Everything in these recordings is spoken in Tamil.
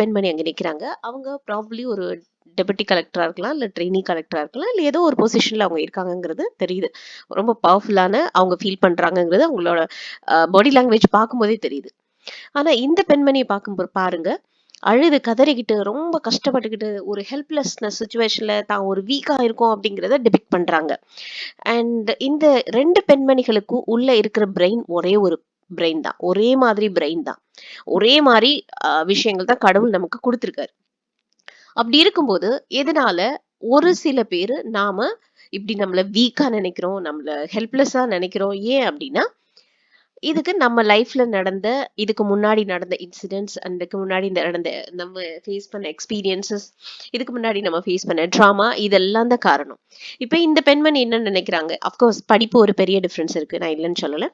பெண்மணி அங்க நிக்கிறாங்க. அவங்க ப்ராப்ளி ஒரு டெபுட்டி கலெக்டரா இருக்கலாம் இல்ல ட்ரெயினி கலெக்டராக இருக்கலாம் இல்ல ஏதோ ஒரு பொசிஷன்ல அவங்க இருக்காங்கங்கிறது தெரியுது. ரொம்ப பவர்ஃபுல்லான அவங்க ஃபீல் பண்ணுறாங்கங்கிறது அவங்களோட பாடி லாங்குவேஜ் பார்க்கும்போதே தெரியுது. ஆனா இந்த பெண்மணியை பார்க்கும்போது பாருங்க. அழுது கதறிக்கிட்டு ரொம்ப கஷ்டப்பட்டுக்கிட்டு ஒரு ஹெல்ப்லெஸ்னஸ் சுச்சுவேஷன்ல தான் ஒரு வீக்கா இருக்கும் அப்படிங்கிறத டிபிக் பண்றாங்க. அண்ட் இந்த ரெண்டு பெண்மணிகளுக்கும் உள்ள இருக்கிற பிரெயின் ஒரே ஒரு பிரெயின் தான். ஒரே மாதிரி பிரெயின் தான். ஒரே மாதிரி ஆஹ், விஷயங்கள் தான் கடவுள் நமக்கு கொடுத்துருக்காரு. அப்படி இருக்கும்போது எதனால ஒரு சில பேர் நாம இப்படி நம்மள வீக்கா நினைக்கிறோம் நம்மள ஹெல்ப்லெஸ்ஸா நினைக்கிறோம்? ஏன் அப்படின்னா இதுக்கு நம்ம லைஃப்ல நடந்த இதுக்கு முன்னாடி நடந்த இன்சிடென்ட்ஸ் அதுக்கு முன்னாடி நடந்த நம்ம ஃபேஸ் பண்ண எக்ஸ்பீரியன்சஸ் இதுக்கு முன்னாடி நம்ம ஃபேஸ் பண்ண ட்ராமா இதெல்லாம் தான் காரணம். இப்போ இந்த பெண்மணி என்ன நினைக்கிறாங்க? அஃப்கோர்ஸ் படிப்பு ஒரு பெரிய டிஃப்ரென்ஸ் இருக்கு. நான் இல்லைன்னு சொல்லலை.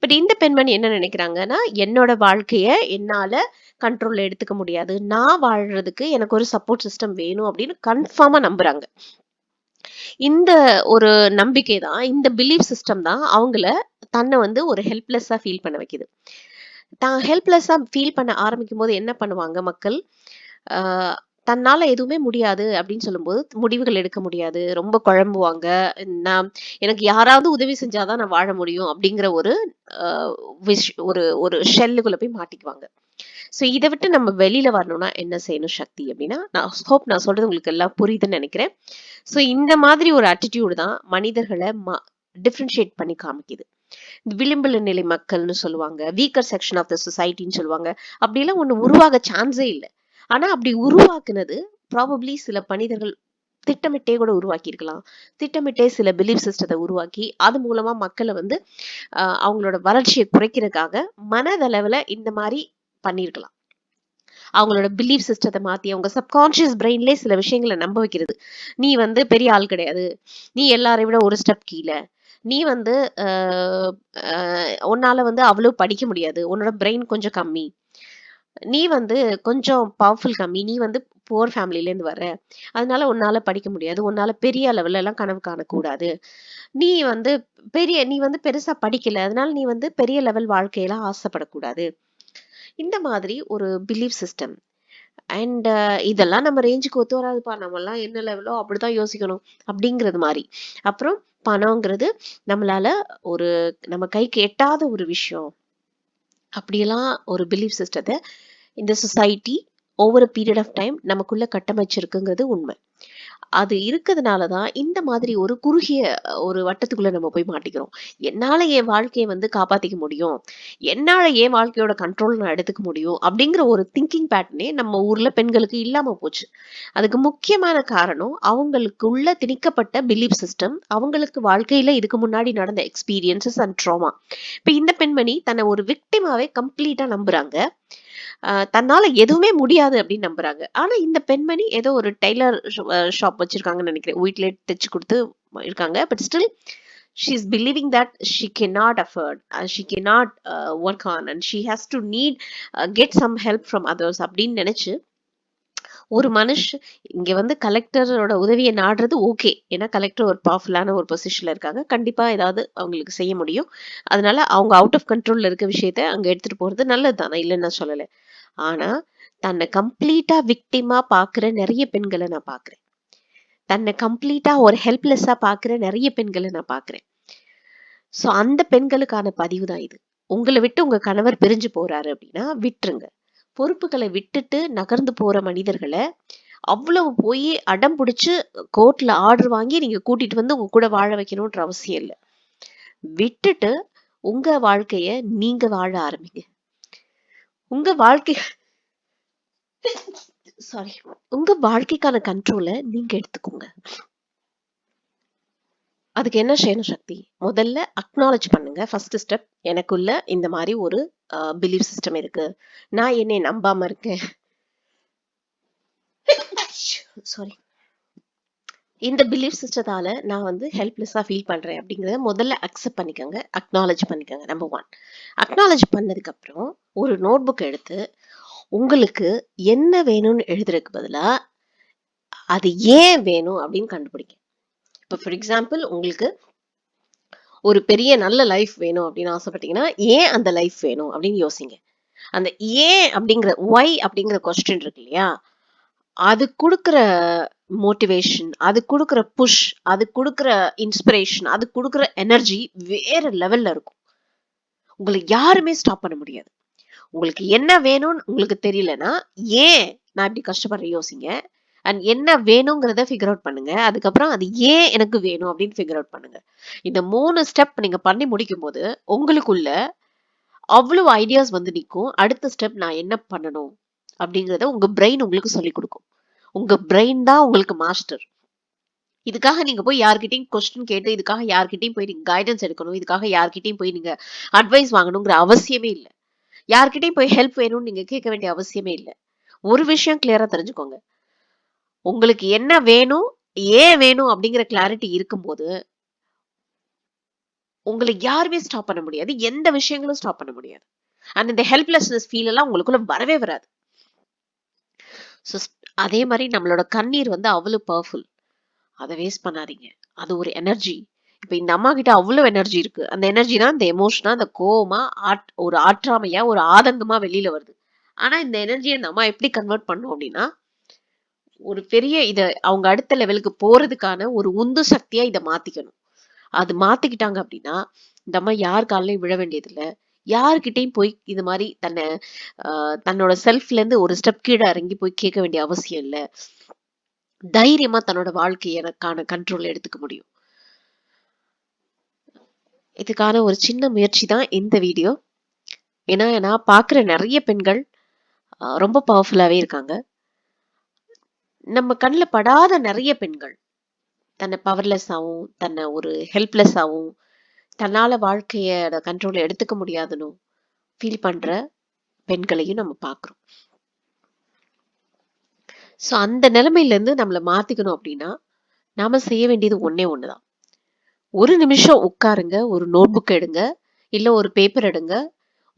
பட் இந்த பெண்மணி என்ன நினைக்கிறாங்கன்னா என்னோட வாழ்க்கையை என்னால கண்ட்ரோல்ல எடுத்துக்க முடியாது. நான் வாழ்றதுக்கு எனக்கு ஒரு சப்போர்ட் சிஸ்டம் வேணும் அப்படின்னு கன்ஃபார்மா நம்புறாங்க. இந்த ஒரு நம்பிக்கை தான் இந்த பிலீஃப் சிஸ்டம் தான் அவங்கள தன்னை வந்து ஒரு ஹெல்ப்லெஸ்ஸா ஃபீல் பண்ண வைக்குது. தான் ஹெல்ப்லெஸ்ஸா ஃபீல் பண்ண ஆரம்பிக்கும் போது என்ன பண்ணுவாங்க மக்கள்? ஆஹ் தன்னால எதுவுமே முடியாது அப்படின்னு சொல்லும்போது முடிவுகள் எடுக்க முடியாது. ரொம்ப குழம்புவாங்க. நான் எனக்கு யாராவது உதவி செஞ்சாதான் நான் வாழ முடியும் அப்படிங்கிற ஒரு ஆஹ் விஷ் ஒரு ஒரு ஷெல்லுக்குள்ளே போய் மாட்டிக்குவாங்க. ஸோ இதை விட்டு நம்ம வெளியில வரணும்னா என்ன செய்யணும் சக்தி அப்படின்னா நான் ஹோப் நான் சொல்றது உங்களுக்கு எல்லாம் புரியுதுன்னு நினைக்கிறேன். ஸோ இந்த மாதிரி ஒரு ஆட்டிடியூடு தான் மனிதர்களை டிஃப்ரென்ஷியேட் பண்ணி காமிக்குது. விளிம்புல நிலை மக்கள்னு சொல்லுவாங்க வீக்கர் செக்ஷன் ஆஃப் த சொசைட்டின்னு சொல்லுவாங்க. அப்படிலாம் ஒன்று உருவாக சான்ஸே இல்லை. ஆனால் அப்படி உருவாக்குனது ப்ராபப்ளி சில மனிதர்கள் திட்டமிட்டே கூட உருவாக்கி இருக்கலாம் திட்டமிட்டே சில பிலீஃப் சிஸ்டத்தை உருவாக்கி அது மூலமா மக்களை வந்து ஆஹ் அவங்களோட வளர்ச்சியை குறைக்கிறதுக்காக மனதளவுல இந்த மாதிரி பண்ணியிருக்கலாம். அவங்களோட பிலீஃப் சிஸ்டத்தை மாத்தி அவங்க சப்கான்ஷியஸ் பிரெயின்லேயே சில விஷயங்களை நம்ப வைக்கிறது. நீ வந்து பெரிய ஆள் கிடையாது. நீ எல்லாரையும் விட ஒரு ஸ்டெப் கீழே. நீ வந்து உன்னால வந்து அவ்வளவு படிக்க முடியாது. உன்னோட பிரெயின் கொஞ்சம் கம்மி. நீ வந்து கொஞ்சம் பவர்ஃபுல் கம்மி. நீ வந்து புவர் ஃபேமிலில இருந்து வர அதனால உன்னால படிக்க முடியாது. உன்னால பெரிய லெவல்ல எல்லாம் கனவு காணக்கூடாது. நீ வந்து பெரிய நீ வந்து பெருசா படிக்கல. அதனால நீ வந்து பெரிய லெவல் வாழ்க்கையெல்லாம் ஆசைப்படக்கூடாது. இந்த மாதிரி ஒரு பிலீஃப் சிஸ்டம் அண்ட் uh, இதெல்லாம் நம்ம ரேஞ்சுக்கு ஒத்து வராதுப்பா. நம்ம எல்லாம் என்ன லெவலோ அப்படிதான் யோசிக்கணும் அப்படிங்கிறது மாதிரி. அப்புறம் பணம்ங்கிறது நம்மளால ஒரு நம்ம கைக்கு எட்டாத ஒரு விஷயம். அப்படியெல்லாம் ஒரு பிலீஃப் சிஸ்டத்தை இந்த society over period of time நமக்குள்ள கட்டமைச்சிருக்குங்கிறது உண்மை. அது இருக்கிறதுனால தான் இந்த மாதிரி ஒரு குறுகிய ஒரு வட்டத்துக்குள்ள நம்ம போய் மாட்டிக்கிறோம். என்னால என் வாழ்க்கையை வந்து காப்பாத்திக்க முடியும்? என்னால என் வாழ்க்கையோட கண்ட்ரோல் நான் எடுத்துக்க முடியும்? அப்படிங்கிற ஒரு திங்கிங் பேட்டர்னே நம்ம ஊர்ல பெண்களுக்கு இல்லாம போச்சு. அதுக்கு முக்கியமான காரணம் அவங்களுக்குள்ள திணிக்கப்பட்ட பிலீஃப் சிஸ்டம் அவங்களுக்கு வாழ்க்கையில இதுக்கு முன்னாடி நடந்த எக்ஸ்பீரியன்சஸ் அண்ட் ட்ராமா இப்ப இந்த பெண்மணி தன்னை ஒரு விக்டிமாவே கம்ப்ளீட்டா நம்புறாங்க. தன்னால எதுவுமே முடியாது அப்படின்னு நம்புறாங்க. ஆனா இந்த பெண்மணி ஏதோ ஒரு டெய்லர் ஷாப் வச்சிருக்காங்கன்னு நினைக்கிறேன். வீட்டிலே தைச்சு கொடுத்து இருக்காங்க. But still she is believing that she cannot afford uh, she cannot uh, work on and she has to need uh, get some help from others அப்படின்னு நினைச்சு ஒரு மனுஷ இங்க வந்து கலெக்டரோட உதவியை நாடுறது ஓகே ஏன்னா கலெக்டர் ஒரு பவர்ஃபுல்லான ஒரு பொசிஷன்ல இருக்காங்க. கண்டிப்பா ஏதாவது அவங்களுக்கு செய்ய முடியும். அதனால அவங்க அவுட் ஆஃப் கண்ட்ரோல்ல இருக்க விஷயத்த அங்க எடுத்துட்டு போறது நல்லது தானே இல்லைன்னு நான் சொல்லலை. ஆனா தன்னை கம்ப்ளீட்டா விக்டிமா பாக்குற நிறைய பெண்களை நான் பாக்குறேன். தன்னை கம்ப்ளீட்டா ஒரு ஹெல்ப்லெஸ்ஸா பாக்குற நிறைய பெண்களை நான் பாக்குறேன். சோ அந்த பெண்களுக்கான பதிவு தான் இது. உங்களை விட்டு உங்க கணவர் பிரிஞ்சு போறாரு அப்படின்னா விட்டுருங்க. பொறுப்புகளை விட்டுட்டு நகர்ந்து போற மனிதர்களை அவ்வளவு போய் அடம் பிடிச்சு கோர்ட்ல ஆர்டர் வாங்கி நீங்க கூட்டிட்டு வந்து உங்க கூட வாழ வைக்கணும்ன்ற அவசியம் இல்லை. விட்டுட்டு உங்க வாழ்க்கைய நீங்க வாழ ஆரம்பிங்க. உங்க வாழ்க்கை சாரி உங்க வாழ்க்கைக்கான கண்ட்ரோலை நீங்க எடுத்துக்கோங்க. அதுக்கு என்ன செய்யணும் சக்தி? முதல்ல அக்னாலஜ் பண்ணுங்க. ஃபர்ஸ்ட் ஸ்டெப் எனக்குள்ள இந்த மாதிரி ஒரு பிலீஃப் சிஸ்டம் இருக்கு. நான் என்னை நம்பாம இருக்கேன். சாரி இந்த பிலீஃப் சிஸ்டத்தால நான் வந்து ஹெல்ப்லெஸ்ஸாக ஃபீல் பண்ணுறேன் அப்படிங்கிறத முதல்ல அக்செப்ட் பண்ணிக்கோங்க. அக்னாலஜ் பண்ணிக்கோங்க நம்பர் ஒன் அக்னாலஜ் பண்ணதுக்கப்புறம் ஒரு நோட் புக் எடுத்து உங்களுக்கு என்ன வேணும்னு எழுதுறதுக்கு பதிலாக அது ஏன் வேணும் அப்படின்னு கண்டுபிடிங்க. இப்போ ஃபார் எக்ஸாம்பிள் உங்களுக்கு ஒரு பெரிய நல்ல லைஃப் வேணும் அப்படின்னு ஆசைப்பட்டீங்கன்னா ஏன் அந்த லைஃப் வேணும் அப்படின்னு யோசிங்க. அந்த ஏன் அப்படிங்கிற ஒய் அப்படிங்கிற கொஸ்டின் இருக்கு இல்லையா? அது கொடுக்குற மோட்டிவேஷன் அது கொடுக்குற புஷ் அது கொடுக்குற இன்ஸ்பிரேஷன் அது கொடுக்குற எனர்ஜி வேற லெவல்ல இருக்கும். உங்களுக்கு யாருமே ஸ்டாப் பண்ண முடியாது. உங்களுக்கு என்ன வேணும்னு உங்களுக்கு தெரியலனா ஏன் நான் இப்படி கஷ்டப்படுறேன் யோசிங்க. அண்ட் என்ன வேணுங்கிறத ஃபிகர் அவுட் பண்ணுங்க. அதுக்கப்புறம் அது ஏன் எனக்கு வேணும் அப்படின்னு ஃபிகர் அவுட் பண்ணுங்க. இந்த மூணு ஸ்டெப் நீங்க பண்ணி முடிக்கும் போது உங்களுக்குள்ள அவ்வளவு ஐடியாஸ் வந்து நிற்கும் அடுத்த ஸ்டெப் நான் என்ன பண்ணணும் அப்படிங்கிறத உங்க பிரெயின் உங்களுக்கு சொல்லி கொடுக்கும். உங்க பிரெயின் தான் உங்களுக்கு மாஸ்டர் இதுக்காக நீங்க போய் யார்கிட்டையும் கொஸ்டின் கேட்டு இதுக்காக யார்கிட்டையும் போய் நீங்க கைடன்ஸ் எடுக்கணும் இதுக்காக யார்கிட்டயும் போய் நீங்க அட்வைஸ் வாங்கணுங்கிற அவசியமே இல்லை. யார்கிட்டையும் போய் ஹெல்ப் வேணும்னு நீங்க கேட்க வேண்டிய அவசியமே இல்லை. ஒரு விஷயம் கிளியரா தெரிஞ்சுக்கோங்க. உங்களுக்கு என்ன வேணும் ஏன் வேணும் அப்படிங்கிற கிளாரிட்டி இருக்கும்போது உங்களை யாருமே ஸ்டாப் பண்ண முடியாது. எந்த விஷயங்களும் ஸ்டாப் பண்ண முடியாது. அண்ட் இந்த ஹெல்ப்லெஸ்னஸ் ஃபீல் எல்லாம் உங்களுக்குள்ள வரவே வராது. ஸோ அதே மாதிரி நம்மளோட கண்ணீர் வந்து அவ்வளவு பவர்ஃபுல் அதை வேஸ்ட் பண்ணாதீங்க. அது ஒரு எனர்ஜி இப்போ இந்த அம்மா கிட்ட அவ்வளவு எனர்ஜி இருக்கு. அந்த எனர்ஜி தான் இந்த எமோஷனா அந்த கோவமா ஆட் ஒரு ஆற்றாமையா ஒரு ஆதங்கமா வெளியில வருது. ஆனா இந்த எனர்ஜியை இந்த அம்மா எப்படி கன்வெர்ட் பண்ணும் அப்படின்னா ஒரு பெரிய இதை அவங்க அடுத்த லெவலுக்கு போறதுக்கான ஒரு உந்து சக்தியா இதை மாத்திக்கணும். அது மாத்திக்கிட்டாங்க அப்படின்னா இந்த அம்மா யார் காலையும் விழ வேண்டியதில்லை. யாருக்கிட்டையும் போய் இது மாதிரி தன்னை ஆஹ் தன்னோட செல்ஃப்ல இருந்து ஒரு ஸ்டெப் கீழே இறங்கி போய் கேட்க வேண்டிய அவசியம் இல்லை. தைரியமா தன்னோட வாழ்க்கையனக்கான கண்ட்ரோல் எடுத்துக்க முடியும். இதுக்கான ஒரு சின்ன முயற்சி தான் இந்த வீடியோ ஏன்னா நான் பார்க்குற நிறைய பெண்கள் ஆஹ் ரொம்ப பவர்ஃபுல்லாவே இருக்காங்க. நம்ம கண்ணில் படாத நிறைய பெண்கள் தன்னை பவர்லெஸ் ஆகும் தன்னை ஒரு ஹெல்ப்லெஸ் ஆகும் தன்னால வாழ்க்கையோட கண்ட்ரோல் எடுத்துக்க முடியாதுன்னு ஃபீல் பண்ற பெண்களையும் நம்ம பார்க்குறோம். ஸோ அந்த நிலைமையில இருந்து நம்மளை மாத்திக்கணும் அப்படின்னா நாம செய்ய வேண்டியது ஒண்ணே ஒண்ணுதான். ஒரு நிமிஷம் உட்காருங்க ஒரு நோட் புக் எடுங்க இல்ல ஒரு பேப்பர் எடுங்க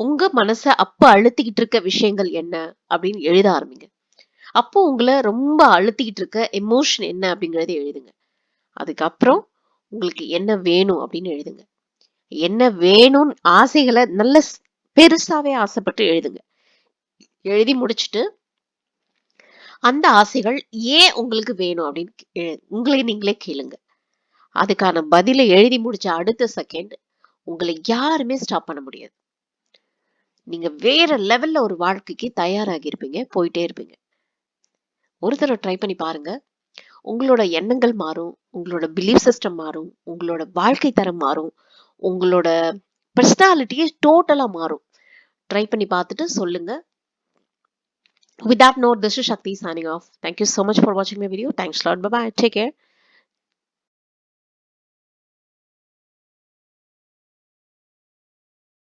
உங்க மனசை அப்போ அழுத்திக்கிட்டு இருக்க விஷயங்கள் என்ன அப்படின்னு எழுத ஆரம்பிங்க. அப்போ உங்களை ரொம்ப அழுத்திக்கிட்டு இருக்க எமோஷன் என்ன அப்படிங்கறத எழுதுங்க. அதுக்கப்புறம் உங்களுக்கு என்ன வேணும் அப்படின்னு எழுதுங்க. என்ன வேணும்னு ஆசைகளை நல்ல பெருசாவே ஆசைப்பட்டு எழுதுங்க. எழுதி முடிச்சுட்டு அந்த ஆசைகள் ஏன் உங்களுக்கு வேணும் அப்படின்னு உங்களை நீங்களே கேளுங்க. அதுக்கான பதிலை எழுதி முடிச்ச அடுத்த செகண்ட் உங்களை யாருமே ஸ்டாப் பண்ண முடியாது. நீங்க வேற லெவல்ல ஒரு வாழ்க்கைக்கு தயாராகி இருப்பீங்க போயிட்டே இருப்பீங்க. ஒரு தடவை ட்ரை பண்ணி பாருங்க. உங்களோட எண்ணங்கள் மாறும் உங்களோட பிலீஃப் சிஸ்டம் மாறும் உங்களோட வாழ்க்கை தரம் மாறும். உங்களோட பர்சனாலிட்டியே டோட்டலா மாறும் ட்ரை பண்ணி பார்த்துட்டு சொல்லுங்க with that note this is shakti signing off thank you so much for watching my video thanks a lot bye bye take care